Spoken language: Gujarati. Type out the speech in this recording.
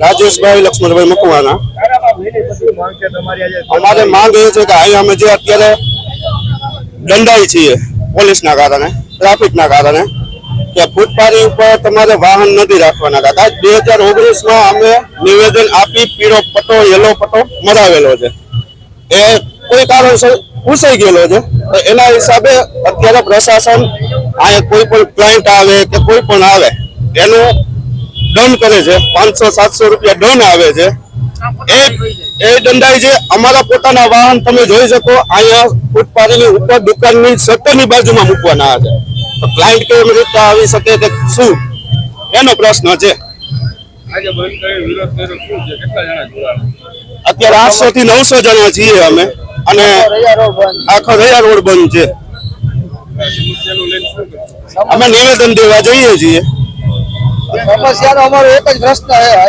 રાજેશભાઈ, લક્ષ્મણભાઈ મકવાના અમારે માંગ એ છે કે અહીંયા અમે જે અત્યારે દંડાઈ છીએ પોલીસના કારણે, ટ્રાફિકના કારણે, કે ફૂટપાથી ઉપર તમારે વાહન નથી રાખવાના. કાકા, બે હજાર ઓગણીસમાં અમે નિવેદન આપી, પીળો પટ્ટો, યલો પટ્ટો મરાવેલો છે. એ કોઈ કારણસર પૂછાઈ ગયેલો છે. તો એના હિસાબે અત્યારે પ્રશાસન અહીંયા કોઈ પણ ક્લાયન્ટ આવે કે કોઈ પણ આવે, એનું દંડ કરે છે. પાંચસો સાતસો રૂપિયા દંડ આવે છે. એ એ દંડાઈ છે અમારા પોતાના વાહન તમે જોઈ શકો અહીંયા ફૂટપાથની ઉપર દુકાનની શટરની બાજુમાં મૂકવાના છે. તો ક્લાયન્ટ કેવી રીતે આવી શકે કે શું? એનો પ્રશ્ન છે. અત્યારે આઠસો થી નવસો જણા છીએ અમે. અને આખો રૈયા રોડ બંધ છે. અમે નિવેદન દેવા જઈએ છીએ. સમસ્યાનો અમારો એક જ પ્રશ્ન છે.